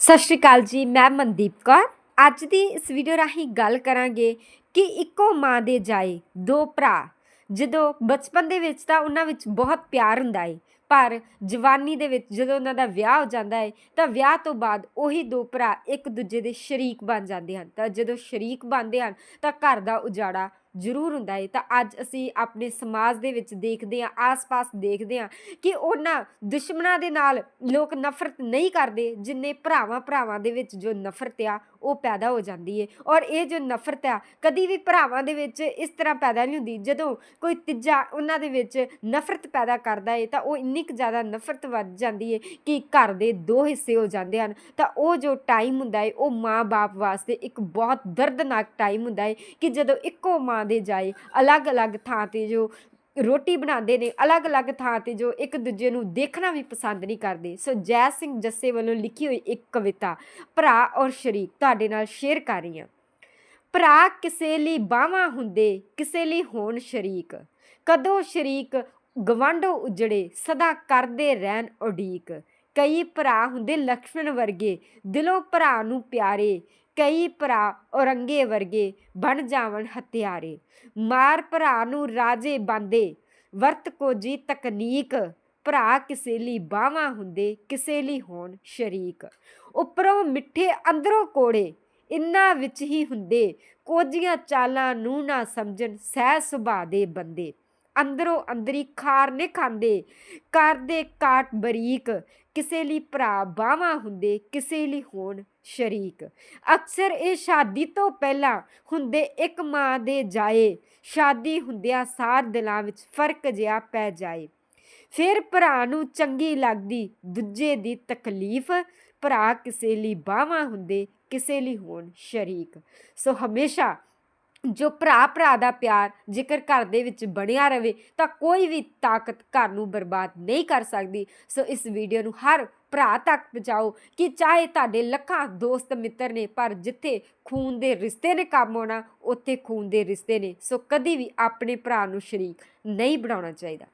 ਸਤਿ ਸ਼੍ਰੀ ਅਕਾਲ ਜੀ, ਮੈਂ ਮਨਦੀਪ ਕੌਰ। ਅੱਜ ਦੀ ਇਸ ਵੀਡੀਓ ਰਾਹੀਂ ਗੱਲ ਕਰਾਂਗੇ ਕਿ ਇੱਕੋ ਮਾਂ ਦੇ ਜਾਏ ਦੋ ਭਰਾ। ਜਦੋਂ ਬਚਪਨ ਦੇ ਵਿੱਚ ਤਾਂ ਉਹਨਾਂ ਵਿੱਚ ਬਹੁਤ ਪਿਆਰ ਹੁੰਦਾ ਹੈ ਪਰ ਜਵਾਨੀ ਦੇ ਵਿੱਚ ਜਦੋਂ ਉਹਨਾਂ ਦਾ ਵਿਆਹ ਹੋ ਜਾਂਦਾ ਹੈ ਤਾਂ ਵਿਆਹ ਤੋਂ ਬਾਅਦ ਉਹੀ ਦੋ ਭਰਾ ਇੱਕ ਦੂਜੇ ਦੇ ਸ਼ਰੀਕ ਬਣ ਜਾਂਦੇ ਹਨ। ਤਾਂ ਜਦੋਂ ਸ਼ਰੀਕ ਬਣਦੇ ਹਨ, ਤਾਂ ਘਰ ਦਾ ਉਜਾੜਾ ਜ਼ਰੂਰ ਹੁੰਦਾ ਹੈ ਤਾਂ ਅੱਜ ਅਸੀਂ ਆਪਣੇ ਸਮਾਜ ਦੇ ਵਿੱਚ ਦੇਖਦੇ ਹਾਂ, ਆਸ-ਪਾਸ ਦੇਖਦੇ ਹਾਂ ਕਿ ਉਹਨਾਂ ਦੁਸ਼ਮਣਾਂ ਦੇ ਨਾਲ ਲੋਕ ਨਫ਼ਰਤ ਨਹੀਂ ਕਰਦੇ, ਜਿੰਨੇ ਭਰਾਵਾਂ ਭਰਾਵਾਂ ਦੇ ਵਿੱਚ ਜੋ ਨਫ਼ਰਤ ਆ, ਉਹ ਪੈਦਾ ਹੋ ਜਾਂਦੀ ਹੈ ਔਰ ਇਹ ਜੋ ਨਫ਼ਰਤ ਆ, ਕਦੀ ਵੀ ਭਰਾਵਾਂ ਦੇ ਵਿੱਚ ਇਸ ਤਰ੍ਹਾਂ ਪੈਦਾ ਨਹੀਂ ਹੁੰਦੀ। ਜਦੋਂ ਕੋਈ ਤੀਜਾ ਉਹਨਾਂ ਦੇ ਵਿੱਚ ਨਫ਼ਰਤ ਪੈਦਾ ਕਰਦਾ ਹੈ ਤਾਂ ਉਹ ਇੰਨੀ ਕੁ ਜ਼ਿਆਦਾ ਨਫ਼ਰਤ ਵੱਧ ਜਾਂਦੀ ਹੈ ਕਿ ਘਰ ਦੇ ਦੋ ਹਿੱਸੇ ਹੋ ਜਾਂਦੇ ਹਨ। ਤਾਂ ਉਹ ਜੋ ਟਾਈਮ ਹੁੰਦਾ ਹੈ ਉਹ ਮਾਂ-ਬਾਪ ਵਾਸਤੇ ਇੱਕ ਬਹੁਤ ਦਰਦਨਾਕ ਟਾਈਮ ਹੁੰਦਾ ਹੈ ਕਿ ਜਦੋਂ ਇੱਕੋ ਮਾਂ ਦੇ ਜਾਏ, ਅਲੱਗ-ਅਲੱਗ ਥਾਂ ਤੇ ਜੋ ਰੋਟੀ ਬਣਾਉਂਦੇ ਨੇ, ਅਲੱਗ-ਅਲੱਗ ਥਾਂ ਤੇ ਜੋ ਇੱਕ ਦੂਜੇ ਨੂੰ ਦੇਖਣਾ ਵੀ ਪਸੰਦ ਨਹੀਂ ਕਰਦੇ। ਸੋ ਜੈ ਸਿੰਘ ਜੱਸੇ ਵੱਲੋਂ ਲਿਖੀ ਹੋਈ ਇੱਕ ਕਵਿਤਾ, ਭਰਾ ਔਰ ਸ਼ਰੀਕ, ਤੁਹਾਡੇ ਨਾਲ ਸ਼ੇਅਰ ਕਰ ਰਹੀ ਹਾਂ। ਭਰਾ ਕਿਸੇ ਲਈ ਬਾਵਾ ਹੁੰਦੇ, ਕਿਸੇ ਲਈ ਹੋਣ ਸ਼ਰੀਕ। ਕਦੋਂ ਸ਼ਰੀਕ ਗਵਾਂਢੋ ਉਜੜੇ, ਸਦਾ ਕਰਦੇ ਰਹਿਣ ਉਡੀਕ। ਕਈ ਭਰਾ ਹੁੰਦੇ ਲక్ష్ਮਣ ਵਰਗੇ, ਦਿਲੋਂ ਭਰਾ ਨੂੰ ਪਿਆਰੇ ਕਈ ਭਰਾ ਔਰੰਗੇ ਵਰਗੇ ਬਣ ਜਾਵਣ ਹਥਿਆਰੇ। ਮਾਰ ਭਰਾ ਨੂੰ ਰਾਜੇ ਬੰਦੇ ਵਰਤ ਕੋਜੀ ਤਕਨੀਕ। ਭਰਾ ਕਿਸੇ ਲਈ ਬਾਵਾ ਹੁੰਦੇ, ਕਿਸੇ ਲਈ ਹੋਣ ਸ਼ਰੀਕ। ਉੱਪਰੋਂ ਮਿੱਠੇ ਅੰਦਰੋਂ ਕੋੜੇ ਇੰਨਾ ਵਿੱਚ ਹੀ ਹੁੰਦੇ। ਕੋਝੀਆਂ ਚਾਲਾਂ ਨੂੰ ਨਾ ਸਮਝਣ ਸਹਿ ਸੁਭਾ ਦੇ ਬੰਦੇ। ਅੰਦਰੋਂ ਅੰਦਰੀ ਖਾਰ ਨੇ ਖਾਂਦੇ। ਕਰਦੇ ਕਾਟ ਬਰੀਕ ਕਿਸੇ ਲਈ ਭਰਾ ਬਾਵਾ ਹੁੰਦੇ, ਕਿਸੇ ਲਈ ਹੋਣ ਸ਼ਰੀਕ। ਅਕਸਰ ਇਹ ਸ਼ਾਦੀ ਤੋਂ ਪਹਿਲਾਂ ਹੁੰਦੇ ਇੱਕ ਮਾਂ ਦੇ ਜਾਏ, ਸ਼ਾਦੀ ਹੁੰਦਿਆਂ ਸਾਰ ਦਿਲਾਂ ਵਿੱਚ ਫ਼ਰਕ ਜਿਹਾ ਪੈ ਜਾਏ। ਫਿਰ ਭਰਾ ਨੂੰ ਚੰਗੀ ਲੱਗਦੀ, ਦੂਜੇ ਦੀ ਤਕਲੀਫ, ਭਰਾ ਕਿਸੇ ਲਈ ਬਾਵਾ ਹੁੰਦੇ, ਕਿਸੇ ਲਈ ਹੋਣ ਸ਼ਰੀਕ। ਸੋ ਹਮੇਸ਼ਾ ਜੋ ਭਰਾ ਭਰਾ ਦਾ ਪਿਆਰ ਜੇਕਰ ਘਰ ਦੇ ਵਿੱਚ ਬਣਿਆ ਰਵੇ, ਤਾਂ ਕੋਈ ਵੀ ਤਾਕਤ ਘਰ ਨੂੰ ਬਰਬਾਦ ਨਹੀਂ ਕਰ ਸਕਦੀ। ਸੋ ਇਸ ਵੀਡੀਓ ਨੂੰ ਹਰ ਭਰਾ ਤੱਕ ਪਹੁੰਚਾਓ ਕਿ ਚਾਹੇ ਤੁਹਾਡੇ ਲੱਖਾਂ ਦੋਸਤ ਮਿੱਤਰ ਨੇ, ਪਰ ਜਿੱਥੇ ਖੂਨ ਦੇ ਰਿਸ਼ਤੇ ਨੇ ਕੰਮ ਆਉਣਾ, ਉੱਥੇ ਖੂਨ ਦੇ ਰਿਸ਼ਤੇ ਨੇ। ਸੋ ਕਦੀ ਵੀ ਆਪਣੇ ਭਰਾ ਨੂੰ ਸ਼ਰੀਕ ਨਹੀਂ ਬਣਾਉਣਾ ਚਾਹੀਦਾ।